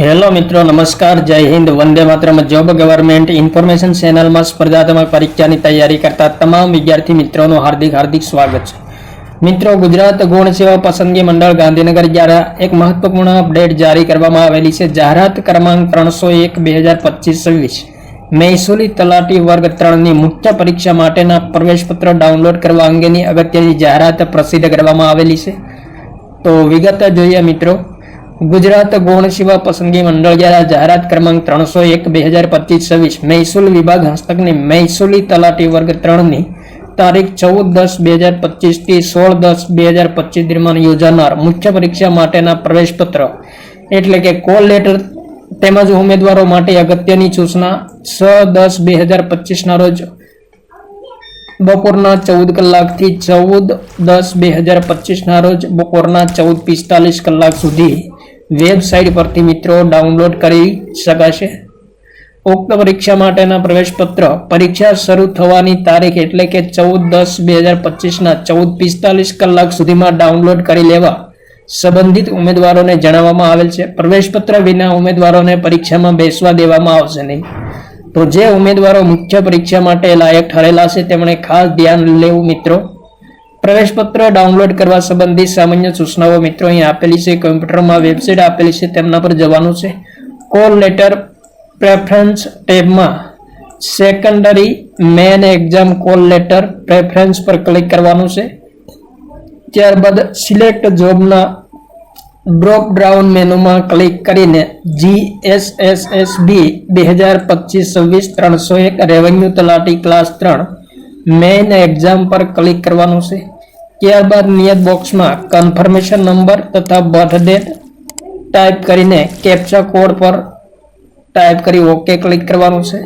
Hello મિત્રો, નમસ્કાર, જય હિન્દ, વંદે માત્રમ. જોબ ગવર્મેન્ટ ઇન્ફોર્મેશન ચેનલમાં સ્પર્ધાત્મક પરીક્ષાની તૈયારી કરતા તમામ વિદ્યાર્થી મિત્રોનું હાર્દિક હાર્દિક સ્વાગત છે. મિત્રો, ગુજરાત ગુણ સેવા પસંદગી મંડળ ગાંધીનગર દ્વારા એક મહત્વપૂર્ણ અપડેટ જારી કરવામાં આવેલી છે. જાહેરાત ક્રમાંક ત્રણસો એક, બે હજાર પચીસ, છવ્વીસ. મહેસૂલી તલાટી વર્ગ ત્રણની મુખ્ય પરીક્ષા માટેના પ્રવેશપત્ર ડાઉનલોડ કરવા અંગેની અગત્યની જાહેરાત પ્રસિદ્ધ કરવામાં આવેલી છે. તો વિગત જોઈએ મિત્રો. ગુજરાત ગૌણ સેવા પસંદગી મંડળ દ્વારા જાહેરાત ક્રમાંક ત્રણસો એક, બે હજાર પચીસ, છવ્વીસ, મહેસૂલ વિભાગ હસ્તકની મહેસૂલી તલાટી વર્ગ ત્રણની તારીખ ચૌદ દસ, બે હજાર પચીસથી સોળ દસ, બે હજાર પચીસ દરમિયાન યોજાનાર મુખ્ય પરીક્ષા માટેના પ્રવેશપત્ર. એટલે કે કોલ લેટર તેમજ ઉમેદવારો માટે અગત્યની સૂચના છ દસ, બે હજાર પચીસના રોજ બપોરના ચૌદ કલાકથી ચૌદ દસ, બે હજાર પચીસના રોજ બપોરના ચૌદ પિસ્તાલીસ કલાક સુધી વેબસાઇટ પરથી મિત્રો ડાઉનલોડ કરી શકાશે. ઉક્ત પરીક્ષા માટેના પ્રવેશપત્ર. પરીક્ષા શરૂ થવાની તારીખ એટલે કે ચૌદ દસ બે હજાર પચીસના ચૌદ પિસ્તાલીસ કલાક સુધીમાં ડાઉનલોડ કરી લેવા. સંબંધિત ઉમેદવારોને જણાવવામાં આવેલ છે, પ્રવેશપત્ર વિના ઉમેદવારોને પરીક્ષામાં બેસવા દેવામાં આવશે નહીં. તો જે ઉમેદવારો મુખ્ય પરીક્ષા માટે લાયક ઠરેલા છે, તેમણે ખાસ ધ્યાન લેવું, મિત્રો. પ્રવેશપત્ર ડાઉનલોડ કરવા સંબંધિત સામાન્ય સૂચનાઓ મિત્રો અહીં આપેલી છે. કમ્પ્યુટરમાં વેબસાઇટ આપેલી છે, તેમના પર જવાનું છે. Call letter preference ટેબમાં secondary main exam call letter preference પર ક્લિક કરવાનું છે. ત્યારબાદ સિલેક્ટ જોબના ડ્રોપ ડાઉન મેનુમાં ક્લિક કરીને G S S S B બે હજાર પચીસ, છવ્વીસ, ત્રણસો એક રેવન્યુ તલાટી ક્લાસ ત્રણ મેઇન એક્ઝામ પર ક્લિક કરવાનું છે. ત્યારબાદ નિયત બોક્સમાં કન્ફર્મેશન નંબર તથા બર્થ ડેટ ટાઈપ કરીને કેપ્ચા કોડ પર ટાઈપ કરી ઓકે ક્લિક કરવાનું છે.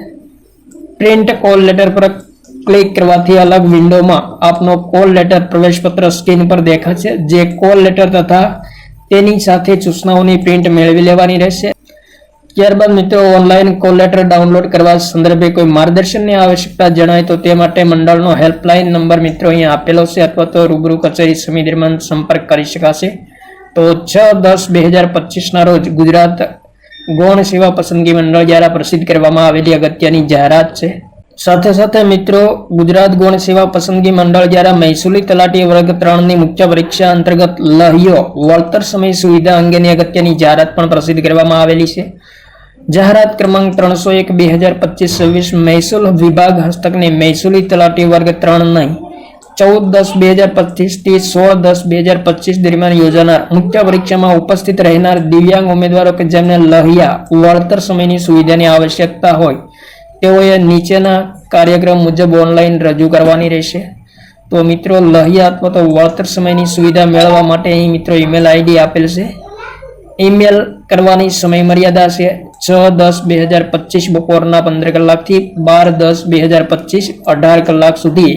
પ્રિન્ટ કોલ લેટર પર ક્લિક કરવાથી અલગ વિન્ડોમાં આપનો કોલ લેટર પ્રવેશપત્ર સ્ક્રીન પર દેખાશે. જે કોલ લેટર તથા તેની સાથે સૂચનાઓની પ્રિન્ટ મેળવી લેવાની રહેશે. ત્યારબાદ મિત્રો ઓનલાઈન કોલ લેટર ડાઉનલોડ કરવા સંદર્ભે કોઈ માર્ગદર્શનની આવશ્યકતા જણાય તો તે માટે મંડળનો હેલ્પલાઇન નંબર મિત્રો અહીંયા આપેલો છે અથવા તો રૂબરૂ કચેરી સમિતિ સંપર્ક કરી શકાશે. તો છ દસ બે હજાર પચીસના રોજ ગુજરાત ગૌણ સેવા પસંદગી મંડળ દ્વારા પ્રસિદ્ધ કરવામાં આવેલી અગત્યની જાહેરાત છે. સાથે સાથે મિત્રો ગુજરાત ગૌણ સેવા પસંદગી મંડળ દ્વારા મહેસૂલી તલાટી વર્ગ ત્રણની મુખ્ય પરીક્ષા અંતર્ગત લહ્યો વળતર સમય સુવિધા અંગેની અગત્યની જાહેરાત પણ પ્રસિદ્ધ કરવામાં આવેલી છે. જાહેરાત ક્રમાંક ત્રણસો એક, બે હજાર પચીસ, છવ્વીસ, મહેસૂલ વિભાગ હસ્તકની મહેસૂલી તલાટી વર્ગ ત્રણ નહીં. ચૌદ દસ, બે હજાર પચીસથી સોળ દસ, બે હજાર પચીસ દરમિયાન યોજાનાર મુખ્ય પરીક્ષામાં ઉપસ્થિત રહેનાર દિવ્યાંગ ઉમેદવારો કે જેમને લહિયા વળતર સમયની સુવિધાની આવશ્યકતા હોય, તેઓએ નીચેના કાર્યક્રમ મુજબ ઓનલાઈન રજૂ કરવાની રહેશે. તો મિત્રો, લહિયા અથવા તો વળતર સમયની સુવિધા મેળવવા માટે અહીં મિત્રો ઈમેલ આઈડી આપેલ છે. ઈમેલ કરવાની સમય મર્યાદા છે છ દસ બે હજાર પચીસ બપોરના પંદર કલાકથી બાર દસ બે હજાર પચીસ અઢાર કલાક સુધી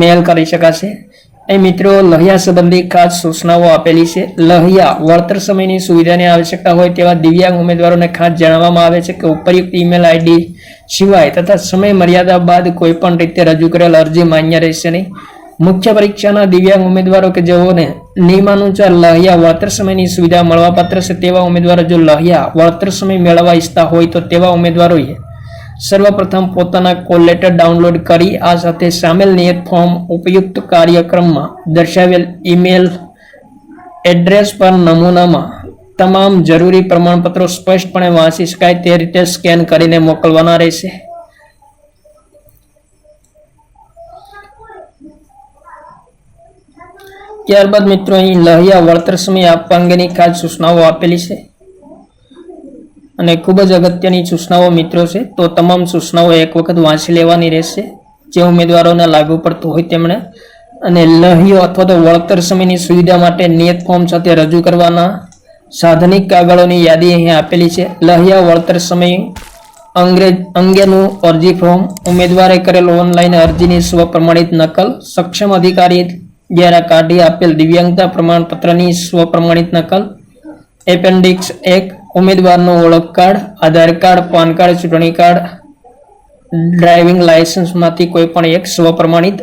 મેલ કરી શકાશે. અહીં મિત્રો, લહિયા સંબંધી ખાસ સૂચનાઓ આપેલી છે. લહિયા વળતર સમયની સુવિધાની આવશ્યકતા હોય તેવા દિવ્યાંગ ઉમેદવારોને ખાસ જણાવવામાં આવે છે કે ઉપરયુક્ત ઈમેલ આઈડી સિવાય તથા સમય મર્યાદા બાદ કોઈપણ રીતે રજૂ કરેલ અરજી માન્ય રહેશે નહીં. મુખ્ય પરીક્ષાના દિવ્યાંગ ઉમેદવારો કે જેઓને નિયમાનુસાર લહિયા વળતર સમયની સુવિધા મળવાપાત્ર છે, તેવા ઉમેદવારો જો લહિયા વળતર સમય મેળવવા ઈચ્છતા હોય તો તેવા ઉમેદવારોએ સર્વપ્રથમ પોતાના કોલ લેટર ડાઉનલોડ કરી, આ સાથે સામેલ નિયત ફોર્મ ઉપયુક્ત કાર્યક્રમમાં દર્શાવેલ ઈમેલ એડ્રેસ પર નમૂનામાં તમામ જરૂરી પ્રમાણપત્રો સ્પષ્ટપણે વાંચી શકાય, તે રીતે સ્કેન કરીને મોકલવાના રહેશે. ત્યારબાદ મિત્રો અહીં લહિયા વળતર સમય આપવા અંગેની ખાસ સૂચનાઓ આપેલી છે. અને ખૂબ જ અગત્યની સૂચનાઓ મિત્રો છે, તો તમામ સૂચનાઓ એક વખત વાંચી લેવાની રહેશે. જે ઉમેદવારોને લાગુ પડતું હોય તેમણે. અને લહિયો અથવા તો વળતર સમયની સુવિધા માટે નિયત ફોર્મ સાથે રજૂ કરવાના સાધનિક કાગળોની યાદી અહીં આપેલી છે. લહિયા વળતર સમય અંગ્રેજ અંગેનું અરજી ફોર્મ ઉમેદવારે કરેલ ઓનલાઈન અરજીની સ્વપ્રમાણિત નકલ, સક્ષમ અધિકારી દ્વારા કાઢી આપેલ દિવ્યાંગતા પ્રમાણપત્રની સ્વપ્રમાણિત નકલ, એપેન્ડિક્સ એક, ઉમેદવારનો ઓળખ card, Aadhaar card, PAN card, ચૂંટણી કાર્ડ, ડ્રાઇવિંગ લાયસન્સમાંથી કોઈ પણ એક સ્વપ્રમાણિત.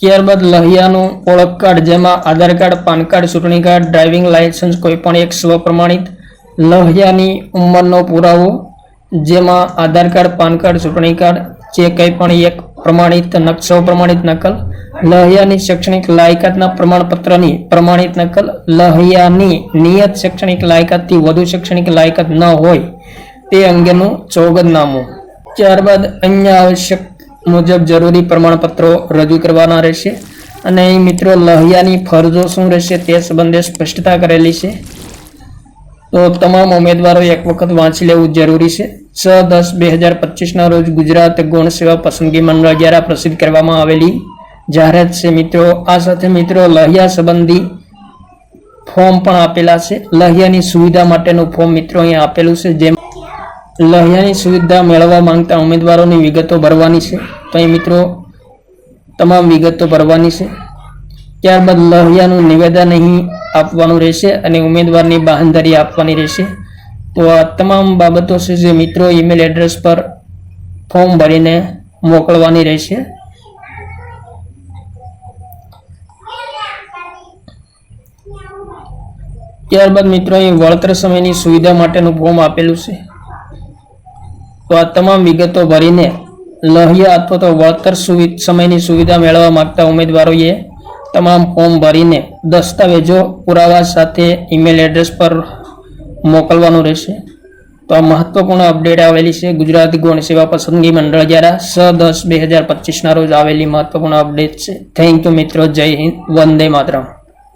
ત્યારબાદ લહિયાનું ઓળખ કાર્ડ જેમાં આધાર કાર્ડ, પાન કાર્ડ, ચૂંટણી કાર્ડ, ડ્રાઇવિંગ લાયસન્સ કોઈ પણ એક સ્વપ્રમાણિત. લહિયાની ઉંમરનો પુરાવો જેમાં આધાર કાર્ડ, પાન કાર્ડ, ચૂંટણી કાર્ડ જે કંઈ પણ એક પ્રમાણિત નકશો પ્રમાણિત નકલ, લહિયાની શૈક્ષણિક લાયકાતના પ્રમાણપત્રની પ્રમાણિત નકલ, લહિયાની નિયત શૈક્ષણિક લાયકાતથી વધુ શૈક્ષણિક લાયકાત ન હોય તે અંગેનું ચોગદનામું. ત્યારબાદ અન્ય આવશ્યક મુજબ જરૂરી પ્રમાણપત્રો રજૂ કરવાના રહેશે અને અહીં મિત્રો લહિયાની ફરજો શું રહેશે તે સંબંધે સ્પષ્ટતા કરેલી છે. તો તમામ ઉમેદવારોએ એક વખત વાંચી લેવું જરૂરી છે. છ દસ બે હજાર પચીસના રોજ ગુજરાત ગૌણ સેવા પસંદગી મંડળ દ્વારા પ્રસિદ્ધ કરવામાં આવેલી જાહેરાત છે. મિત્રો, આ સાથે મિત્રો લહિયા સંબંધી ફોર્મ પણ આપેલા છે. લહ્યાની સુવિધા માટેનું ફોર્મ મિત્રો અહીંયા આપેલું છે. જેમ લહ્યાની સુવિધા મેળવવા માંગતા ઉમેદવારોની વિગતો ભરવાની છે. તો અહીં મિત્રો તમામ વિગતો ભરવાની છે. ત્યારબાદ લહિયાનું નિવેદન અહીં આપવાનું રહેશે અને ઉમેદવારની બાંહેધરી આપવાની રહેશે. તો આ તમામ બાબતો છે જે મિત્રો ઈમેલ એડ્રેસ પર ફોર્મ ભરીને મોકલવાની રહેશે. ત્યારબાદ મિત્રો અહીં વળતર સમયની સુવિધા માટેનું ફોર્મ આપેલું છે. તો આ તમામ વિગતો ભરીને લહિયા અથવા તો વળતર સમયની સુવિધા મેળવવા માગતા ઉમેદવારોએ તમામ ફોર્મ ભરીને દસ્તાવેજો પુરાવા સાથે ઈમેલ એડ્રેસ પર મોકલવાનું રહેશે. તો આ મહત્વપૂર્ણ અપડેટ આવેલી છે. ગુજરાત ગૌણ સેવા પસંદગી મંડળ દ્વારા સ દસ બે હજાર પચીસના રોજ આવેલી મહત્વપૂર્ણ અપડેટ છે. થેન્ક યુ મિત્રો. જય હિન્દ. વંદે માતરમ.